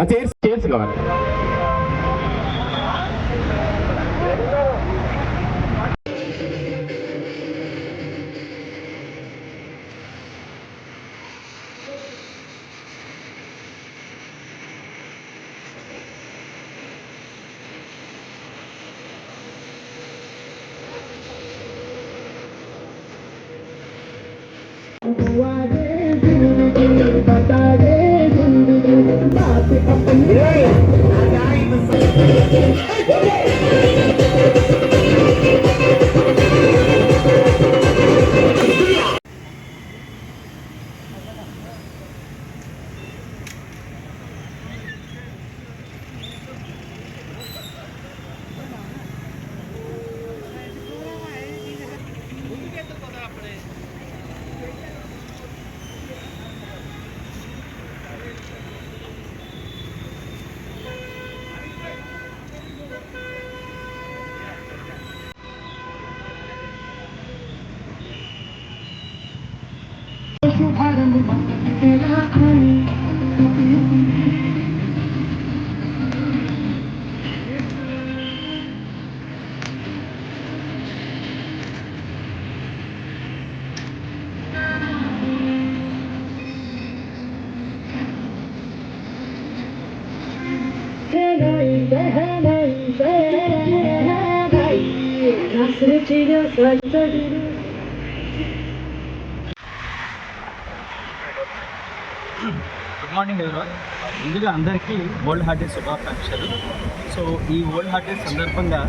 ఆ chairs chairs కావాలి good morning everyone ముందుగా అందరికీ వరల్డ్ హార్ట్ డే శుభాకాంక్షలు. సో ఈ వరల్డ్ హార్ట్ డే సందర్భంగా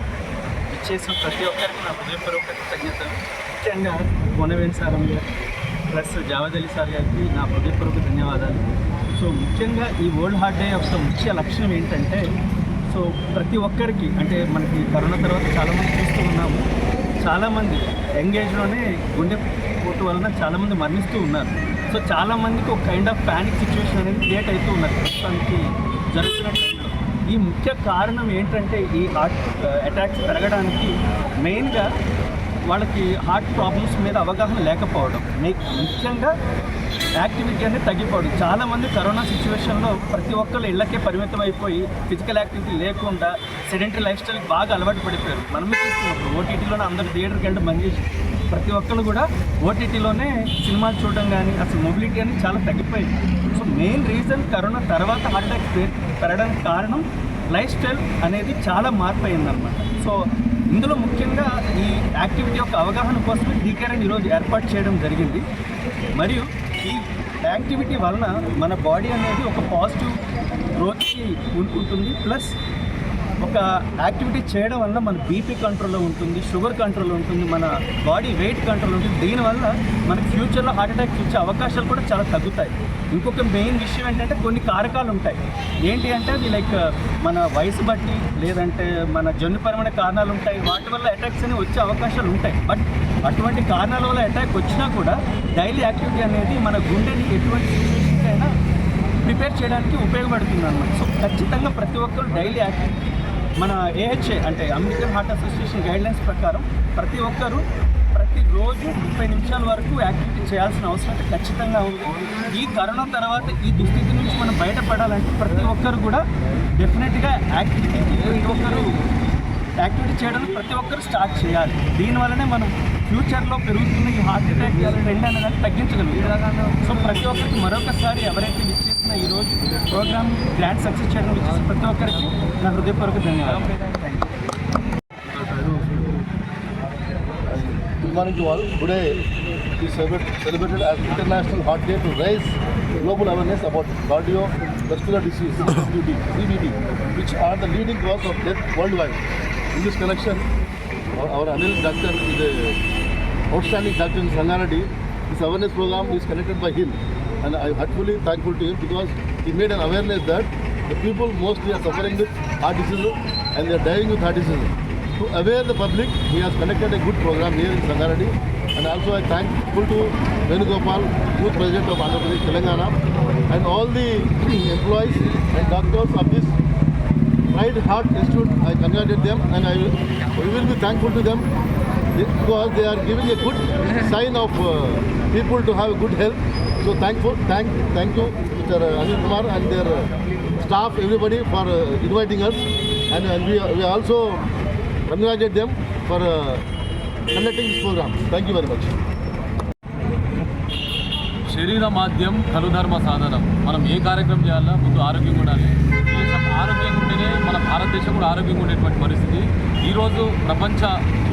ఇచ్చేసిన ప్రతి ఒక్కరికి నా హృదయపూర్వక కృతజ్ఞతలు. ముఖ్యంగా Konaveni sir garu plus Javadali sir గారికి నా హృదయపూర్వక ధన్యవాదాలు. సో ముఖ్యంగా ఈ వరల్డ్ హార్ట్ డే యొక్క ముఖ్య లక్ష్యం ఏంటంటే సో ప్రతి ఒక్కరికి అంటే మనకి కరోనా తర్వాత చాలామంది చూస్తూ ఉన్నాము. చాలామంది యంగ్ ఏజ్లోనే గుండె పోటు వలన చాలామంది మరణిస్తూ ఉన్నారు. సో చాలామందికి ఒక కైండ్ ఆఫ్ ప్యానిక్ సిచ్యువేషన్ అనేది క్రియేట్ అవుతూ ఉన్నారు ప్రస్తుతానికి జరుగుతున్న టైంలో ఈ ముఖ్య కారణం ఏంటంటే ఈ హార్ట్ అటాక్స్ పెరగడానికి మెయిన్గా వాళ్ళకి హార్ట్ ప్రాబ్లమ్స్ మీద అవగాహన లేకపోవడం. మీ ముఖ్యంగా యాక్టివిటీ అనేది తగ్గిపోవడం. చాలామంది కరోనా సిచ్యువేషన్లో ప్రతి ఒక్కరు ఇళ్ళకే పరిమితం అయిపోయి ఫిజికల్ యాక్టివిటీ లేకుండా సెడెంటరీ లైఫ్ స్టైల్కి బాగా అలవాటు పడిపోయారు. మనమే చూస్తున్నాం. ఓటీటీలోనే అందరు థియేటర్కి వెళ్ళి బంద్ చేసి ప్రతి ఒక్కరు కూడా ఓటీటీలోనే సినిమాలు చూడడం కానీ అసలు మొబిలిటీ అనేది చాలా తగ్గిపోయింది. సో మెయిన్ రీజన్ కరోనా తర్వాత హార్ట్ అటాక్ పెరగడానికి కారణం లైఫ్ స్టైల్ అనేది చాలా మార్పు అయిందన్నమాట. సో ఇందులో ముఖ్యంగా ఈ యాక్టివిటీ యొక్క అవగాహన కోసం డీకేరన్ ఈరోజు ఏర్పాటు చేయడం జరిగింది. మరియు ఈ యాక్టివిటీ వలన మన బాడీ అనేది ఒక పాజిటివ్ గ్రోత్కి ఉంటుంది. ప్లస్ ఒక యాక్టివిటీ చేయడం వల్ల మన బీపీ కంట్రోల్లో ఉంటుంది షుగర్ కంట్రోల్లో ఉంటుంది మన బాడీ వెయిట్ కంట్రోల్ ఉంటుంది. దీనివల్ల మనకి ఫ్యూచర్లో హార్ట్ అటాక్ వచ్చే అవకాశాలు కూడా చాలా తగ్గుతాయి. ఇంకొక మెయిన్ విషయం ఏంటంటే కొన్ని కారకాలు ఉంటాయి. ఏంటి అంటే అది లైక్ మన వయసు బట్టి లేదంటే మన జన్యుపరమైన కారణాలు ఉంటాయి. వాటి వల్ల అటాక్స్ అనేవి వచ్చే అవకాశాలు ఉంటాయి. బట్ అటువంటి కారణాల వల్ల అటాక్ వచ్చినా కూడా డైలీ యాక్టివిటీ అనేది మన గుండెని ఎటువంటి అయినా ప్రిపేర్ చేయడానికి ఉపయోగపడుతుంది అన్నమాట సో ఖచ్చితంగా ప్రతి ఒక్కరు డైలీ యాక్టివిటీ మన ఏహెచ్ఏ అంటే అమెరికన్ హార్ట్ అసోసియేషన్ గైడ్లైన్స్ ప్రకారం ప్రతి ఒక్కరు ప్రతిరోజు ముప్పై నిమిషాల వరకు యాక్టివిటీ చేయాల్సిన అవసరం అయితే ఖచ్చితంగా ఉంది. ఈ కరోనా తర్వాత ఈ దుస్థితి నుంచి మనం బయటపడాలంటే ప్రతి ఒక్కరు కూడా డెఫినెట్గా యాక్టివిటీ ప్రతి ఒక్కరు యాక్టివిటీ చేయడం ప్రతి ఒక్కరు స్టార్ట్ చేయాలి. దీనివల్లనే మనం ఫ్యూచర్లో పెరుగుతున్న ఈ హార్ట్ అటాక్ ట్రెండ్ అనేది తగ్గించగలుగుతాం. సో ప్రతి ఒక్కరికి మరొకసారి ఎవరైతే ఇచ్చేసిన ఈ రోజు ప్రోగ్రామ్ గ్రాండ్ సక్సెస్ చేయడం ఇచ్చేసిన ప్రతి ఒక్కరికి నా హృదయపూర్వక ధన్యవాదాలు thank you Good morning to all. Today is celebra- celebrated as International Heart Day to raise global awareness about cardiovascular disease (CVD), CVD, which are the leading cause of death worldwide. In this connection, our, our Anil doctor is a outstanding doctor in Sangareddy. This awareness program is connected by him, And I am heartfully thankful to him because he made an awareness that the people mostly are suffering with heart disease and they are dying with heart disease. To aware the public, he has conducted a good program here in Sangareddy. And also I thankful to Venugopal, youth president of Andhra Pradesh, Telangana, and all the employees and doctors of this Pride Heart Institute. I congratulate them and I will, we will be thankful to them because they are giving a good sign of uh, people to have good health. So thankful, thank, thank you, Mr. Anil Kumar and their staff, everybody for uh, inviting us, and, and we, we also congratulate them for uh, conducting this program. Thank you very much. శరీర మాధ్యం కలుధర్మ సాధనం. మనం ఏ కార్యక్రమం చేయాలా? ముందు ఆరోగ్యం ఉండాలి. దేశం ఆరోగ్యంగా ఉంటేనే మన భారతదేశం కూడా ఆరోగ్యంగా ఉండేటువంటి పరిస్థితి. ఈరోజు ప్రపంచ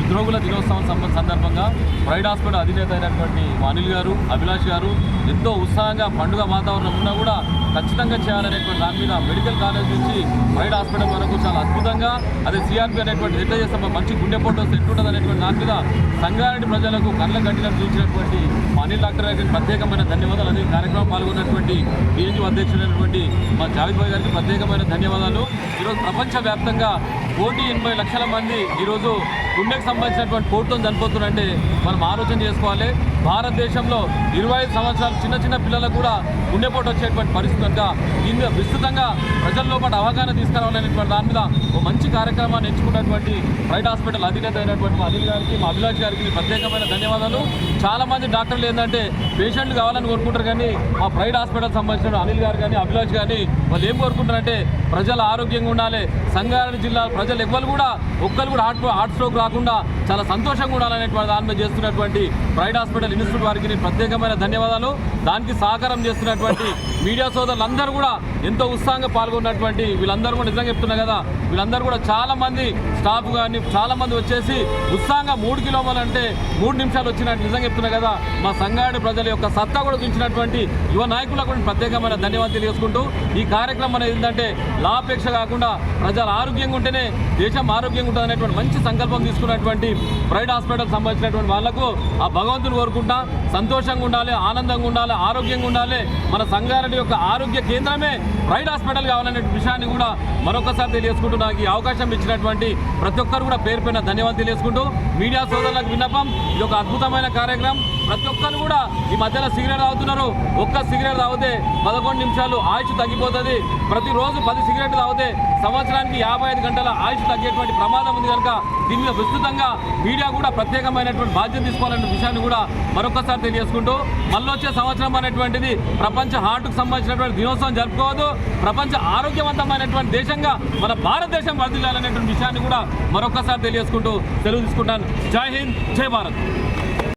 ఉద్యోగుల దినోత్సవం సందర్భంగా ప్రైడ్ హాస్పిటల్ అధినేత అయినటువంటి అనిల్ గారు అభిలాష్ గారు ఎంతో ఉత్సాహంగా పండుగ వాతావరణం ఉన్నా కూడా ఖచ్చితంగా చేయాలనేటువంటి దాని మీద మెడికల్ కాలేజ్ నుంచి ప్రైడ్ హాస్పిటల్ వరకు చాలా అద్భుతంగా అదే సిఆర్పి అనేటువంటి ఎట్లా చేస్తాం మంచి గుండెపోటు వస్తే ఎట్లుంటుంది అనేటువంటి దాని మీద సంగారెడ్డి ప్రజలకు కళ్ళ కట్టినట్టు చూసినటువంటి అనిల్ డాక్టర్ గారికి ప్రత్యేకమైన ధన్యవాదాలు. అదే కార్యక్రమం పాల్గొన్నటువంటి బీజేపీ అధ్యక్షుడైనటువంటి మా జావేద్ భాయ్ గారికి ప్రత్యేకమైన ధన్యవాదాలు. ఈరోజు ప్రపంచవ్యాప్తంగా కోటి ఎనభై లక్షల మంది ఈరోజు గుండెకు సంబంధించినటువంటి కోర్టుతో చనిపోతున్నారంటే మనం ఆలోచన చేసుకోవాలి. భారతదేశంలో ఇరవై ఐదు సంవత్సరాలు చిన్న చిన్న పిల్లలకు కూడా గుండెపోటు వచ్చేటువంటి పరిస్థితి కనుక దీని విస్తృతంగా ప్రజల్లో పాటు అవగాహన తీసుకురావాలనేటువంటి దాని మీద ఒక మంచి కార్యక్రమాన్ని ఎంచుకున్నటువంటి ప్రైవేట్ హాస్పిటల్ అధినేత అయినటువంటి మా అనిల్ గారికి మా అభిలాష్ గారికి ప్రత్యేకమైన ధన్యవాదాలు. చాలా మంది డాక్టర్లు ఏంటంటే పేషెంట్లు కావాలని కోరుకుంటారు కానీ మా ప్రైవేట్ హాస్పిటల్ సంబంధించిన అనిల్ గారు కానీ అభిలాష్ కానీ వాళ్ళు ఏం కోరుకుంటారంటే ప్రజలు ఆరోగ్యంగా ఉండాలి. సంగారెడ్డి జిల్లా ప్రజలు ఎవ్వరు కూడా ఒక్కరు కూడా హార్ట్ హార్ట్ స్ట్రోక్ రాకుండా చాలా సంతోషంగా ఉండాలనేటువంటి దాని మీద చేస్తున్నటువంటి ప్రైడ్ హాస్పిటల్ ఇన్స్టిట్యూట్ వారికి ప్రత్యేకమైన ధన్యవాదాలు. దానికి సహకారం చేస్తున్నటువంటి మీడియా సోదరులందరూ కూడా ఎంతో ఉత్సాహంగా పాల్గొన్నటువంటి వీళ్ళందరూ కూడా నిజంగా చెప్తున్నా కదా వీళ్ళందరూ కూడా చాలా మంది స్టాఫ్ కానీ చాలా మంది వచ్చేసి ఉత్సాహంగా మూడు కిలోమీటర్లు అంటే మూడు నిమిషాలు వచ్చినట్టు నిజంగా చెప్తున్నా కదా మా సంగారెడ్డి ప్రజల యొక్క సత్తా కూడా చూసినటువంటి యువ నాయకులకు కూడా ప్రత్యేకమైన ధన్యవాదాలు తెలియజేసుకుంటూ ఈ కార్యక్రమం అనేది ఏంటంటే లాపేక్ష కాకుండా ప్రజలు ఆరోగ్యంగా ఉంటేనే దేశం ఆరోగ్యంగా ఉంటుంది అనేటువంటి మంచి సంకల్పం తీసుకున్నటువంటి ప్రైవేట్ హాస్పిటల్ సంబంధించినటువంటి వాళ్ళకు ఆ భగవంతుని కోరుకుంటా సంతోషంగా ఉండాలి ఆనందంగా ఉండాలి ఆరోగ్యంగా ఉండాలి మన సంగారెడ్డి యొక్క ఆరోగ్య కేంద్రమే రైడ్ హాస్పిటల్ కావాలనే విషయాన్ని కూడా మరొకసారి తెలియజేసుకుంటూ నాకు ఈ అవకాశం ఇచ్చినటువంటి ప్రతి ఒక్కరు కూడా పేరు పైన ధన్యవాదాలు తెలియజేసుకుంటూ మీడియా సోదరులకు విన్నపం. ఇది ఒక అద్భుతమైన కార్యక్రమం. ప్రతి ఒక్కరు కూడా ఈ మధ్యలో సిగరెట్ తాగుతున్నారు. ఒక్క సిగరెట్ తాగితే పదకొండు నిమిషాలు ఆయుష్ తగ్గిపోతుంది. ప్రతిరోజు పది సిగరెట్ తాగితే సంవత్సరానికి యాభై ఐదు గంటల ఆయుష్ తగ్గేటువంటి ప్రమాదం ఉంది కనుక దీని మీద విస్తృతంగా మీడియా కూడా ప్రత్యేకమైనటువంటి బాధ్యత తీసుకోవాలనే విషయాన్ని కూడా మరొకసారి తెలియజేసుకుంటూ మళ్ళొచ్చే సంవత్సరం అనేటువంటిది ప్రపంచ హార్ట్కు సంబంధించినటువంటి దినోత్సవం జరుపుకోవద్దు. ప్రపంచ ఆరోగ్యవంతమైనటువంటి దేశంగా మన భారతదేశం వర్ధిల్లాలనేటువంటి విషయాన్ని కూడా మరొకసారి తెలియజేసుకుంటూ తెలుగు తీసుకుంటాను. జై హింద్ జై భారత్.